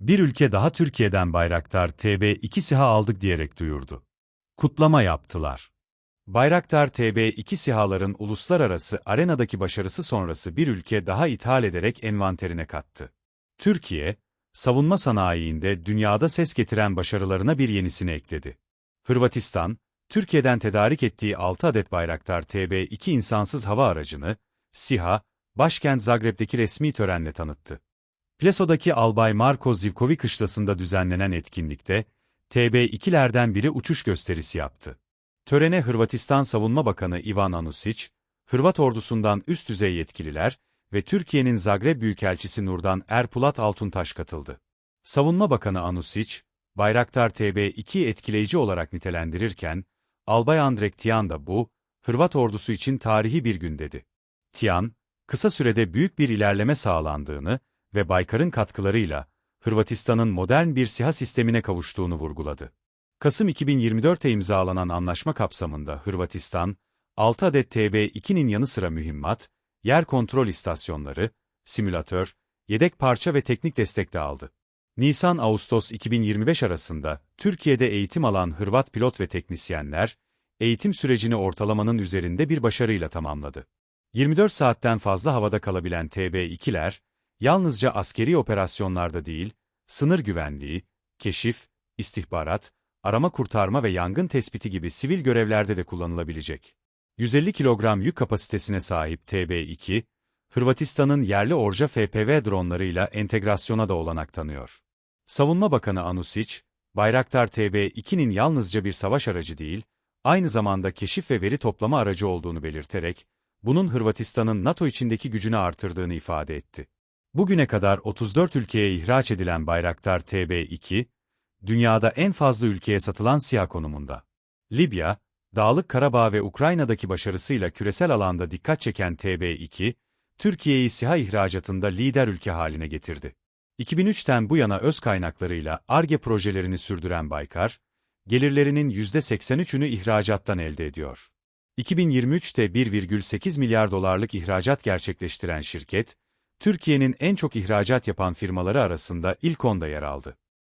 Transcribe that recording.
Bir ülke daha Türkiye'den Bayraktar TB2 SİHA aldık diyerek duyurdu. Kutlama yaptılar. Bayraktar TB2 SİHA'ların uluslararası arenadaki başarısı sonrası bir ülke daha ithal ederek envanterine kattı. Türkiye, savunma sanayiinde dünyada ses getiren başarılarına bir yenisini ekledi. Hırvatistan, Türkiye'den tedarik ettiği 6 adet Bayraktar TB2 insansız hava aracını, SİHA, başkent Zagreb'deki resmi törenle tanıttı. Plesodaki Albay Marko Zivkovi kışlasında düzenlenen etkinlikte, TB2'lerden biri uçuş gösterisi yaptı. Törene Hırvatistan Savunma Bakanı Ivan Anusic, Hırvat ordusundan üst düzey yetkililer ve Türkiye'nin Zagreb Büyükelçisi Nurdan Erpulat Altuntaş katıldı. Savunma Bakanı Anusic, Bayraktar TB2'yi etkileyici olarak nitelendirirken, Albay Andrek Tian da bu, Hırvat ordusu için tarihi bir gün dedi. Tian, kısa sürede büyük bir ilerleme sağlandığını ve Baykar'ın katkılarıyla Hırvatistan'ın modern bir SİHA sistemine kavuştuğunu vurguladı. Kasım 2024'te imzalanan anlaşma kapsamında Hırvatistan, 6 adet TB2'nin yanı sıra mühimmat, yer kontrol istasyonları, simülatör, yedek parça ve teknik destek de aldı. Nisan-Ağustos 2025 arasında Türkiye'de eğitim alan Hırvat pilot ve teknisyenler, eğitim sürecini ortalamanın üzerinde bir başarıyla tamamladı. 24 saatten fazla havada kalabilen TB2'ler, yalnızca askeri operasyonlarda değil, sınır güvenliği, keşif, istihbarat, arama kurtarma ve yangın tespiti gibi sivil görevlerde de kullanılabilecek. 150 kilogram yük kapasitesine sahip TB2, Hırvatistan'ın yerli Orja FPV dronlarıyla entegrasyona da olanak tanıyor. Savunma Bakanı Anusic, Bayraktar TB2'nin yalnızca bir savaş aracı değil, aynı zamanda keşif ve veri toplama aracı olduğunu belirterek, bunun Hırvatistan'ın NATO içindeki gücünü artırdığını ifade etti. Bugüne kadar 34 ülkeye ihraç edilen Bayraktar TB2, dünyada en fazla ülkeye satılan SİHA konumunda. Libya, Dağlık Karabağ ve Ukrayna'daki başarısıyla küresel alanda dikkat çeken TB2, Türkiye'yi SİHA ihracatında lider ülke haline getirdi. 2003'ten bu yana öz kaynaklarıyla ARGE projelerini sürdüren Baykar, gelirlerinin %83'ünü ihracattan elde ediyor. 2023'te 1,8 milyar dolarlık ihracat gerçekleştiren şirket, Türkiye'nin en çok ihracat yapan firmaları arasında ilk onda yer aldı.